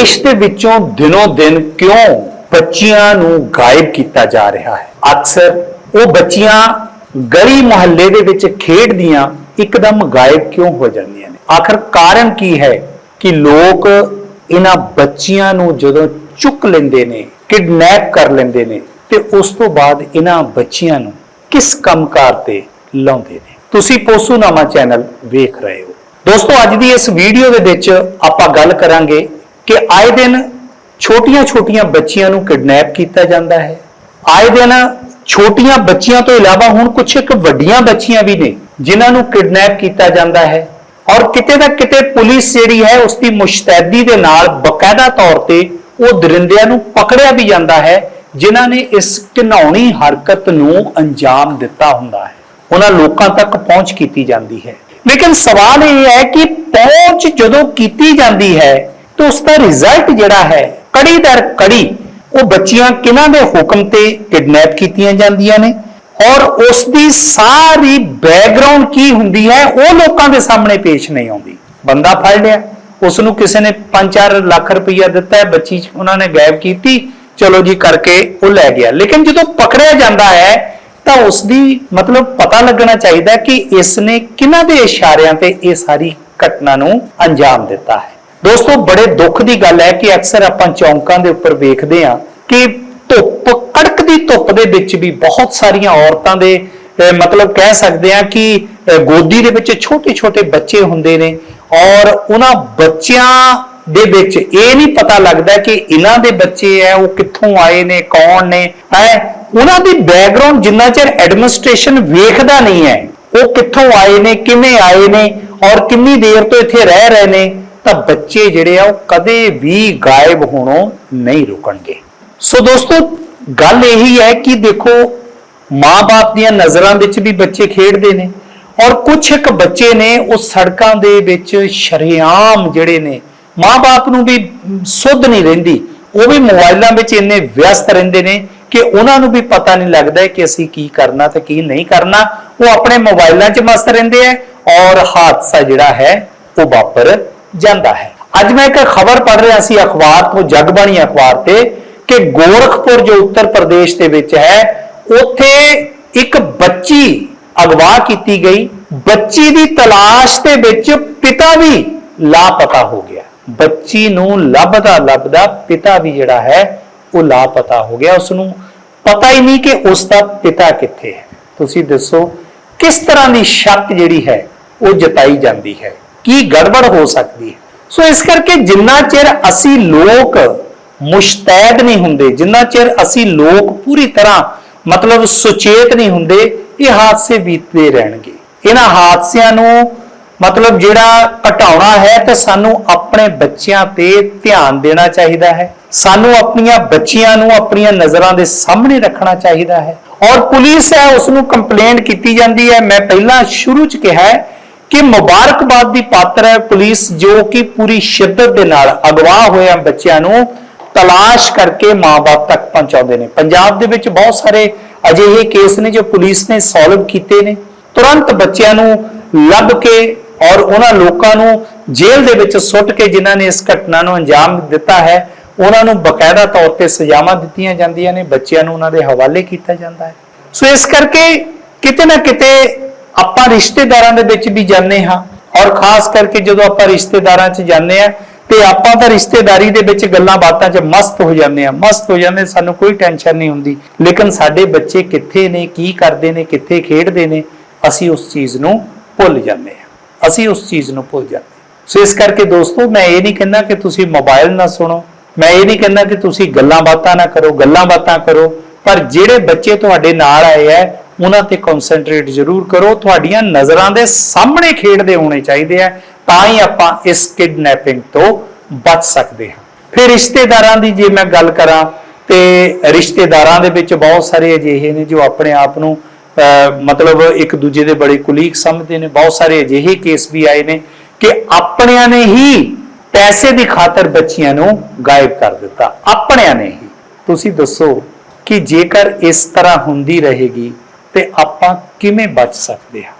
ਦੇਸ਼ ਦੇ ਵਿੱਚੋਂ ਦਿਨੋ ਦਿਨ ਕਿਉਂ ਬੱਚਿਆਂ ਨੂੰ ਗਾਇਬ ਕੀਤਾ ਜਾ ਰਿਹਾ ਹੈ? ਅਕਸਰ ਉਹ ਬੱਚੀਆਂ ਗਲੀ ਮੁਹੱਲੇ ਦੇ ਵਿੱਚ ਖੇਡਦੀਆਂ ਇੱਕਦਮ ਗਾਇਬ ਕਿਉਂ ਹੋ ਜਾਂਦੀਆਂ ਨੇ? ਆਖਰ ਕਾਰਨ ਕੀ ਹੈ ਕਿ ਲੋਕ ਇਹਨਾਂ ਬੱਚੀਆਂ ਨੂੰ ਜਦੋਂ ਚੁੱਕ ਲੈਂਦੇ ਨੇ, ਕਿਡਨੈਪ ਕਰ ਲੈਂਦੇ ਨੇ ਤੇ ਉਸ ਤੋਂ ਬਾਅਦ ਇਹਨਾਂ ਬੱਚੀਆਂ ਨੂੰ ਕਿਸ ਕੰਮਕਾਰ ਤੇ ਲਾਉਂਦੇ ਨੇ? ਤੁਸੀਂ ਪੋਸੂਨਾਮਾ ਚੈਨਲ ਵੇਖ ਰਹੇ ਹੋ। ਦੋਸਤੋ, ਅੱਜ ਦੀ ਇਸ ਵੀਡੀਓ ਦੇ ਵਿੱਚ ਆਪਾਂ ਗੱਲ ਕਰਾਂਗੇ ਕਿ ਆਏ ਦਿਨ ਛੋਟੀਆਂ-ਛੋਟੀਆਂ ਬੱਚੀਆਂ ਨੂੰ ਕਿਡਨੈਪ ਕੀਤਾ ਜਾਂਦਾ ਹੈ। ਆਏ ਦਿਨ ਛੋਟੀਆਂ ਬੱਚੀਆਂ ਤੋਂ ਇਲਾਵਾ ਹੁਣ ਕੁਝ ਇੱਕ ਵੱਡੀਆਂ ਬੱਚੀਆਂ ਵੀ ਨੇ, ਜਿਨ੍ਹਾਂ ਨੂੰ ਕਿਡਨੈਪ ਕੀਤਾ ਜਾਂਦਾ ਹੈ। ਔਰ ਕਿਤੇ ਨਾ ਕਿਤੇ ਪੁਲਿਸ ਜਿਹੜੀ ਹੈ ਉਸ ਦੀ ਮੁਸ਼ਤੈਦੀ ਦੇ ਨਾਲ ਬਕਾਇਦਾ ਤੌਰ ਤੇ ਉਹ ਦਰਿੰਦਿਆਂ ਨੂੰ ਪਕੜਿਆ ਵੀ ਜਾਂਦਾ ਹੈ, ਜਿਨ੍ਹਾਂ ਨੇ ਇਸ ਘਿਨਾਉਣੀ ਹਰਕਤ ਨੂੰ ਅੰਜਾਮ ਦਿੱਤਾ ਹੁੰਦਾ ਹੈ। ਉਹਨਾਂ ਲੋਕਾਂ ਤੱਕ ਪਹੁੰਚ ਕੀਤੀ ਜਾਂਦੀ ਹੈ। ਲੇਕਿਨ ਸਵਾਲ ਇਹ ਹੈ ਕਿ ਪਹੁੰਚ ਜਦੋਂ ਕੀਤੀ ਜਾਂਦੀ ਹੈ ਤਾਂ ਉਸ ਦਾ ਰਿਜ਼ਲਟ ਜਿਹੜਾ ਹੈ, ਕੜੀ ਦਰ ਕੜੀ, ਉਹ ਬੱਚੀਆਂ ਕਿਹਨਾਂ ਦੇ ਹੁਕਮ ਤੇ ਕਿਡਨੈਪ ਕੀਤੀਆਂ ਜਾਂਦੀਆਂ ਨੇ? ਔਰ ਉਸ ਦੀ ਸਾਰੀ ਬੈਕਗ੍ਰਾਉਂਡ ਕੀ ਹੁੰਦੀ ਹੈ, ਉਹ ਲੋਕਾਂ ਦੇ ਸਾਹਮਣੇ ਪੇਸ਼ ਨਹੀਂ ਆਉਂਦੀ। ਬੰਦਾ ਫੜ ਲਿਆ, ਉਸ ਨੂੰ ਕਿਸੇ ਨੇ 5-4 ਲੱਖ ਰੁਪਈਆ ਦਿੱਤਾ ਹੈ, ਬੱਚੀ ਉਹਨਾਂ ਨੇ ਗਾਇਬ ਕੀਤੀ, ਚਲੋ ਜੀ ਕਰਕੇ ਉਹ ਲੈ ਗਿਆ। ਲੇਕਿਨ ਜਦੋਂ ਪਕੜਿਆ ਜਾਂਦਾ ਹੈ, ਤਾਂ ਉਸ ਦੀ ਮਤਲਬ ਪਤਾ ਲੱਗਣਾ ਚਾਹੀਦਾ ਕਿ ਇਸ ਨੇ ਕਿਹਨਾਂ ਦੇ ਇਸ਼ਾਰਿਆਂ ਤੇ ਇਹ ਸਾਰੀ ਘਟਨਾ ਨੂੰ ਅੰਜਾਮ ਦਿੱਤਾ ਹੈ। ਦੋਸਤੋ, ਬੜੇ ਦੁੱਖ ਦੀ ਗੱਲ ਹੈ ਕਿ ਅਕਸਰ ਆਪਾਂ ਚੌਂਕਾਂ ਦੇ ਉੱਪਰ ਵੇਖਦੇ ਹਾਂ ਕਿ ਧੁੱਪ ਕੜਕਦੀ ਧੁੱਪ ਦੇ ਵਿੱਚ ਵੀ ਬਹੁਤ ਸਾਰੀਆਂ ਔਰਤਾਂ ਦੇ ਮਤਲਬ ਕਹਿ ਸਕਦੇ ਹਾਂ ਕਿ ਗੋਦੀ ਦੇ ਵਿੱਚ ਛੋਟੇ-ਛੋਟੇ ਬੱਚੇ ਹੁੰਦੇ ਨੇ ਔਰ ਉਹਨਾਂ ਬੱਚਿਆਂ ਦੇ ਵਿੱਚ ਇਹ ਨਹੀਂ ਪਤਾ ਲੱਗਦਾ ਕਿ ਇਹਨਾਂ ਦੇ ਬੱਚੇ ਹੈ, ਉਹ ਕਿੱਥੋਂ ਆਏ ਨੇ, ਕੌਣ ਨੇ, ਹੈ? ਉਹਨਾਂ ਦੀ ਬੈਕਗ੍ਰਾਉਂਡ ਜਿੰਨਾ ਚਿਰ ਐਡਮਿਨਿਸਟ੍ਰੇਸ਼ਨ ਵੇਖਦਾ ਨਹੀਂ ਹੈ, ਉਹ ਕਿੱਥੋਂ ਆਏ ਨੇ, ਕਿਵੇਂ ਆਏ ਨੇ ਔਰ ਕਿੰਨੀ ਦੇਰ ਤੋਂ ਇੱਥੇ ਰਹਿ ਰਹੇ ਨੇ ਤਾਂ ਬੱਚੇ ਜਿਹੜੇ ਆ ਉਹ ਕਦੇ ਵੀ ਗਾਇਬ ਹੋਣੋਂ ਨਹੀਂ ਰੁਕਣਗੇ। ਸੋ ਦੋਸਤੋ, ਗੱਲ ਇਹੀ ਹੈ ਕਿ ਦੇਖੋ, ਮਾਂ-ਬਾਪ ਦੀਆਂ ਨਜ਼ਰਾਂ ਵਿੱਚ ਵੀ ਬੱਚੇ ਖੇਡਦੇ ਨੇ ਔਰ ਕੁਝ ਇੱਕ ਬੱਚੇ ਨੇ ਉਹ ਸੜਕਾਂ ਦੇ ਵਿੱਚ ਸ਼ਰੇਆਮ ਜਿਹੜੇ ਨੇ, ਮਾਂ-ਬਾਪ ਨੂੰ ਵੀ ਸੁੱਧ ਨਹੀਂ ਰਹਿੰਦੀ। ਉਹ ਵੀ ਮੋਬਾਈਲਾਂ ਵਿੱਚ ਇੰਨੇ ਵਿਅਸਤ ਰਹਿੰਦੇ ਨੇ ਕਿ ਉਹਨਾਂ ਨੂੰ ਵੀ ਪਤਾ ਨਹੀਂ ਲੱਗਦਾ ਕਿ ਅਸੀਂ ਕੀ ਕਰਨਾ ਤੇ ਕੀ ਨਹੀਂ ਕਰਨਾ। ਉਹ ਆਪਣੇ ਮੋਬਾਈਲਾਂ 'ਚ ਮਸਤ ਰਹਿੰਦੇ ਆ ਔਰ ਹਾਦਸਾ ਜਿਹੜਾ ਹੈ, ਉਹ ਵਾਪਰ ਜਾਂਦਾ ਹੈ। ਅੱਜ ਮੈਂ ਇੱਕ ਖਬਰ ਪੜ੍ਹ ਰਿਹਾ ਸੀ ਅਖਬਾਰ ਤੋਂ, ਜਗਬਾਣੀ ਅਖਬਾਰ ਤੇ, ਕਿ ਗੋਰਖਪੁਰ ਜੋ ਉੱਤਰ ਪ੍ਰਦੇਸ਼ ਦੇ ਵਿੱਚ ਹੈ, ਉੱਥੇ ਇੱਕ ਬੱਚੀ ਅਗਵਾ ਕੀਤੀ ਗਈ। ਬੱਚੀ ਦੀ ਤਲਾਸ਼ ਦੇ ਵਿੱਚ ਪਿਤਾ ਵੀ ਲਾਪਤਾ ਹੋ ਗਿਆ। ਬੱਚੀ ਨੂੰ ਲੱਭਦਾ ਲੱਭਦਾ ਪਿਤਾ ਵੀ ਜਿਹੜਾ ਹੈ, ਉਹ ਲਾਪਤਾ ਹੋ ਗਿਆ। ਉਸ ਨੂੰ ਪਤਾ ਹੀ ਨਹੀਂ ਕਿ ਉਸ ਦਾ ਪਿਤਾ ਕਿੱਥੇ ਹੈ। ਤੁਸੀਂ ਦੱਸੋ, ਕਿਸ ਤਰ੍ਹਾਂ ਦੀ ਸ਼ੱਕ ਜਿਹੜੀ ਹੈ, ਉਹ ਜਤਾਈ ਜਾਂਦੀ ਹੈ? ਕੀ ਗੜਬੜ ਹੋ ਸਕਦੀ ਹੈ? ਸੋ ਇਸ ਕਰਕੇ ਜਿੰਨਾ ਚਿਰ ਅਸੀਂ ਲੋਕ ਮੁਸ਼ਤੈਦ ਨਹੀਂ ਹੁੰਦੇ, ਜਿੰਨਾ ਚਿਰ ਅਸੀਂ ਲੋਕ ਪੂਰੀ ਤਰ੍ਹਾਂ ਮਤਲਬ ਸੁਚੇਤ ਨਹੀਂ ਹੁੰਦੇ, ਇਹ ਹਾਦਸੇ ਬੀਤਦੇ ਰਹਿਣਗੇ। ਇਹਨਾਂ ਹਾਦਸਿਆਂ ਨੂੰ ਮਤਲਬ ਜਿਹੜਾ ਘਟਾਉਣਾ ਹੈ ਤੇ ਸਾਨੂੰ ਆਪਣੇ ਬੱਚਿਆਂ ਤੇ ਧਿਆਨ ਦੇਣਾ ਚਾਹੀਦਾ ਹੈ। ਸਾਨੂੰ ਆਪਣੀਆਂ ਬੱਚੀਆਂ ਨੂੰ ਆਪਣੀਆਂ ਨਜ਼ਰਾਂ ਦੇ ਸਾਹਮਣੇ ਰੱਖਣਾ ਚਾਹੀਦਾ ਹੈ। ਔਰ ਪੁਲਿਸ ਹੈ ਉਸ ਨੂੰ ਕੰਪਲੇਂਟ ਕੀਤੀ ਜਾਂਦੀ ਹੈ। ਮੈਂ ਪਹਿਲਾਂ ਸ਼ੁਰੂ ਚ ਕਿਹਾ ਹੈ ਕਿ ਮੁਬਾਰਕਬਾਦ ਦੀ ਪਾਤਰ ਹੈ ਪੁਲਿਸ, ਜੋ ਕਿ ਪੂਰੀ ਸ਼ਿੱਦਤ ਦੇ ਨਾਲ ਅਗਵਾ ਹੋਇਆ ਬੱਚਿਆਂ ਨੂੰ, ਤਲਾਸ਼ ਕਰਕੇ ਮਾਪੇ ਤੱਕ ਪਹੁੰਚਾਉਂਦੇ ਨੇ। ਪੰਜਾਬ ਦੇ ਵਿੱਚ ਬਹੁਤ ਸਾਰੇ ਅਜਿਹੇ ਕੇਸ ਨੇ ਜੋ ਪੁਲਿਸ ਨੇ ਸੋਲਵ ਕੀਤੇ ਨੇ। ਤੁਰੰਤ ਬੱਚਿਆਂ ਨੂੰ ਲੱਭ ਕੇ ਔਰ ਉਹਨਾਂ ਲੋਕਾਂ ਨੂੰ ਜੇਲ੍ਹ ਦੇ ਵਿੱਚ ਸੁੱਟ ਕੇ ਜਿਨ੍ਹਾਂ ਨੇ ਇਸ ਘਟਨਾ ਨੂੰ ਅੰਜਾਮ ਦਿੱਤਾ ਹੈ, ਉਹਨਾਂ ਨੂੰ ਬਕਾਇਦਾ ਤੌਰ ਤੇ ਸਜ਼ਾਵਾਂ ਦਿੱਤੀਆਂ ਜਾਂਦੀਆਂ ਨੇ, ਬੱਚਿਆਂ ਨੂੰ ਉਹਨਾਂ ਦੇ ਹਵਾਲੇ ਕੀਤਾ ਜਾਂਦਾ ਹੈ। ਸੋ ਇਸ ਕਰਕੇ ਕਿਤੇ ਨਾ ਕਿਤੇ ਆਪਾਂ ਰਿਸ਼ਤੇਦਾਰਾਂ ਦੇ ਵਿੱਚ ਵੀ ਜਾਂਦੇ ਹਾਂ ਔਰ ਖਾਸ ਕਰਕੇ ਜਦੋਂ ਆਪਾਂ ਰਿਸ਼ਤੇਦਾਰਾਂ 'ਚ ਜਾਂਦੇ ਆ ਤੇ ਆਪਾਂ ਤਾਂ ਰਿਸ਼ਤੇਦਾਰੀ ਦੇ ਵਿੱਚ ਗੱਲਾਂ ਬਾਤਾਂ 'ਚ ਮਸਤ ਹੋ ਜਾਂਦੇ ਆ ਮਸਤ ਹੋ ਜਾਂਦੇ, ਸਾਨੂੰ ਕੋਈ ਟੈਨਸ਼ਨ ਨਹੀਂ ਹੁੰਦੀ। ਲੇਕਿਨ ਸਾਡੇ ਬੱਚੇ ਕਿੱਥੇ ਨੇ, ਕੀ ਕਰਦੇ ਨੇ, ਕਿੱਥੇ ਖੇਡਦੇ ਨੇ, ਅਸੀਂ ਉਸ ਚੀਜ਼ ਨੂੰ ਭੁੱਲ ਜਾਂਦੇ ਆ ਅਸੀਂ ਉਸ ਚੀਜ਼ ਨੂੰ ਭੁੱਲ ਜਾਂਦੇ ਸੋ ਇਸ ਕਰਕੇ ਦੋਸਤੋ, ਮੈਂ ਇਹ ਨਹੀਂ ਕਹਿੰਦਾ ਕਿ ਤੁਸੀਂ ਮੋਬਾਈਲ ਨਾ ਸੁਣੋ। ਮੈਂ ਇਹ ਨਹੀਂ ਕਹਿੰਦਾ ਕਿ ਤੁਸੀਂ ਗੱਲਾਂ ਬਾਤਾਂ ਨਾ ਕਰੋ, ਗੱਲਾਂ ਬਾਤਾਂ ਕਰੋ। ਪਰ ਜਿਹੜੇ ਬੱਚੇ ਤੁਹਾਡੇ ਨਾਲ ਆਏ ਐ ਉਹਨਾਂ ਤੇ ਕਨਸੈਂਟਰੇਟ ਜ਼ਰੂਰ ਕਰੋ। ਤੁਹਾਡੀਆਂ ਨਜ਼ਰਾਂ ਦੇ ਸਾਹਮਣੇ ਖੇਡਦੇ ਹੋਣੇ ਚਾਹੀਦੇ ਆ, ਤਾਂ ਹੀ ਆਪਾਂ ਇਸ ਕਿਡਨੈਪਿੰਗ ਤੋਂ ਬਚ ਸਕਦੇ ਹਾਂ। ਫਿਰ ਰਿਸ਼ਤੇਦਾਰਾਂ ਦੀ ਜੇ ਮੈਂ ਗੱਲ ਕਰਾਂ, ਤੇ ਰਿਸ਼ਤੇਦਾਰਾਂ ਦੇ ਵਿੱਚ ਬਹੁਤ ਸਾਰੇ ਅਜਿਹੇ ਨੇ ਜੋ ਆਪਣੇ ਆਪ ਨੂੰ ਮਤਲਬ ਇੱਕ ਦੂਜੇ ਦੇ ਬੜੇ ਕੁਲੀਗ ਸਮਝਦੇ ਨੇ। ਬਹੁਤ ਸਾਰੇ ਅਜਿਹੇ ਕੇਸ ਵੀ ਆਏ ਨੇ ਕਿ ਆਪਣਿਆਂ ਨੇ ਹੀ ਪੈਸੇ ਦੀ ਖਾਤਰ ਬੱਚੀਆਂ ਨੂੰ ਗਾਇਬ ਕਰ ਦਿੱਤਾ। ਆਪਣਿਆਂ ਨੇ ਹੀ। ਤੁਸੀਂ ਦੱਸੋ ਕਿ ਜੇਕਰ ਇਸ ਤਰ੍ਹਾਂ ਹੁੰਦੀ ਰਹੇਗੀ ਤੇ ਆਪਾਂ ਕਿਵੇਂ ਬਚ ਸਕਦੇ ਹਾਂ?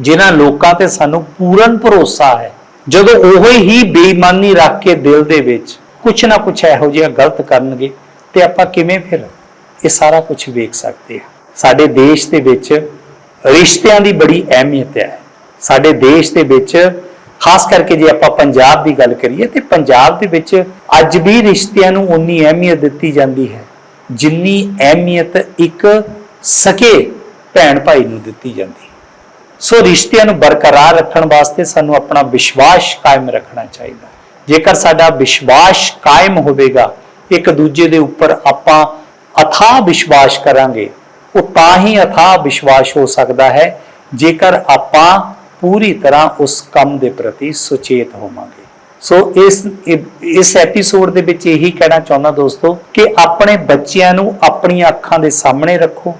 ਜਿਨ੍ਹਾਂ ਲੋਕਾਂ ਤੇ ਸਾਨੂੰ ਪੂਰਨ ਭਰੋਸਾ ਹੈ, ਜਦੋਂ ਉਹ ਹੀ ਬੇਈਮਾਨੀ ਰੱਖ ਕੇ ਦਿਲ ਦੇ ਵਿੱਚ ਕੁਛ ਨਾ ਕੁਛ ਇਹੋ ਜਿਹਾ ਗਲਤ ਕਰਨਗੇ, ਤੇ ਆਪਾਂ ਕਿਵੇਂ ਫਿਰ ਇਹ ਸਾਰਾ ਕੁਝ ਵੇਖ ਸਕਦੇ ਹਾਂ? ਸਾਡੇ ਦੇਸ਼ ਦੇ ਵਿੱਚ ਰਿਸ਼ਤਿਆਂ ਦੀ ਬੜੀ ਅਹਿਮੀਅਤ ਹੈ। ਸਾਡੇ ਦੇਸ਼ ਦੇ ਵਿੱਚ, ਖਾਸ ਕਰਕੇ ਜੇ ਆਪਾਂ ਪੰਜਾਬ ਦੀ ਗੱਲ ਕਰੀਏ, ਤੇ ਪੰਜਾਬ ਦੇ ਵਿੱਚ ਅੱਜ ਵੀ ਰਿਸ਼ਤਿਆਂ ਨੂੰ ਉਨੀ ਅਹਿਮੀਅਤ ਦਿੱਤੀ ਜਾਂਦੀ ਹੈ, ਜਿੰਨੀ ਅਹਿਮੀਅਤ ਇੱਕ ਸਕੇ ਭੈਣ ਭਾਈ ਨੂੰ ਦਿੱਤੀ ਜਾਂਦੀ। ਸੋ ਰਿਸ਼ਤਿਆਂ ਨੂੰ ਬਰਕਰਾਰ ਰੱਖਣ ਵਾਸਤੇ ਸਾਨੂੰ ਆਪਣਾ ਵਿਸ਼ਵਾਸ ਕਾਇਮ ਰੱਖਣਾ ਚਾਹੀਦਾ। ਜੇਕਰ ਸਾਡਾ ਵਿਸ਼ਵਾਸ ਕਾਇਮ ਹੋਵੇਗਾ, ਇੱਕ ਦੂਜੇ ਦੇ ਉੱਪਰ ਆਪਾਂ ਅਥਾਹ ਵਿਸ਼ਵਾਸ ਕਰਾਂਗੇ, ਉਹ ਤਾਂ ਹੀ ਅਥਾਹ ਵਿਸ਼ਵਾਸ ਹੋ ਸਕਦਾ ਹੈ, ਜੇਕਰ ਆਪਾਂ ਪੂਰੀ ਤਰ੍ਹਾਂ ਉਸ ਕੰਮ ਦੇ ਪ੍ਰਤੀ ਸੁਚੇਤ ਹੋਵਾਂਗੇ। ਸੋ ਇਸ ਇਸ ਐਪੀਸੋਡ ਦੇ ਵਿੱਚ ਇਹੀ ਕਹਿਣਾ ਚਾਹੁੰਦਾ ਦੋਸਤੋ ਕਿ ਆਪਣੇ ਬੱਚਿਆਂ ਨੂੰ ਆਪਣੀਆਂ ਅੱਖਾਂ ਦੇ ਸਾਹਮਣੇ ਰੱਖੋ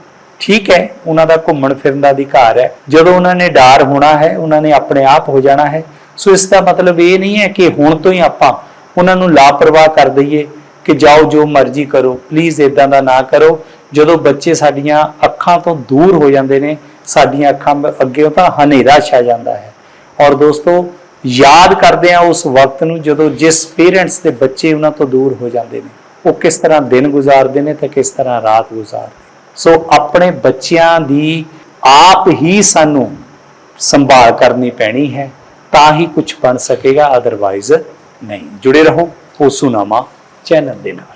ਠੀਕ ਹੈ, ਉਹਨਾਂ ਦਾ ਘੁੰਮਣ ਫਿਰਨ ਦਾ ਅਧਿਕਾਰ ਹੈ। ਜਦੋਂ ਉਹਨਾਂ ਨੇ ਡਰ ਹੋਣਾ ਹੈ, ਉਹਨਾਂ ਨੇ ਆਪਣੇ ਆਪ ਹੋ ਜਾਣਾ ਹੈ। ਸੋ ਇਸ ਦਾ ਮਤਲਬ ਇਹ ਨਹੀਂ ਹੈ ਕਿ ਹੁਣ ਤੋਂ ਹੀ ਆਪਾਂ ਉਹਨਾਂ ਨੂੰ ਲਾਪਰਵਾਹ ਕਰ ਦਈਏ ਕਿ ਜਾਓ, ਜੋ ਮਰਜ਼ੀ ਕਰੋ ਪਲੀਜ਼ ਇਦਾਂ ਦਾ ਨਾ ਕਰੋ। ਜਦੋਂ ਬੱਚੇ ਸਾਡੀਆਂ ਅੱਖਾਂ ਤੋਂ ਦੂਰ ਹੋ ਜਾਂਦੇ ਨੇ, ਸਾਡੀਆਂ ਅੱਖਾਂ ਅੱਗੇ ਤਾਂ ਹਨੇਰਾ ਛਾ ਜਾਂਦਾ ਹੈ। ਔਰ ਦੋਸਤੋ, ਯਾਦ ਕਰਦੇ ਆ ਉਸ ਵਕਤ ਨੂੰ ਜਦੋਂ ਜਿਸ ਪੇਰੈਂਟਸ ਦੇ ਬੱਚੇ ਉਹਨਾਂ ਤੋਂ ਦੂਰ ਹੋ ਜਾਂਦੇ ਨੇ, ਉਹ ਕਿਸ ਤਰ੍ਹਾਂ ਦਿਨ ਗੁਜ਼ਾਰਦੇ ਨੇ ਤੇ ਕਿਸ ਤਰ੍ਹਾਂ ਰਾਤ ਗੁਜ਼ਾਰਦੇ ਸੋ ਆਪਣੇ ਬੱਚਿਆਂ ਦੀ ਆਪ ਹੀ ਸਾਨੂੰ ਸੰਭਾਲ ਕਰਨੀ ਪੈਣੀ ਹੈ, ਤਾਂ ਹੀ ਕੁਝ ਬਣ ਸਕੇਗਾ ਅਦਰਵਾਈਜ਼ ਨਹੀਂ। ਜੁੜੇ ਰਹੋ ਪੋਸੂਨਾਮਾ ਚੈਨਲ ਦੇ ਨਾਲ।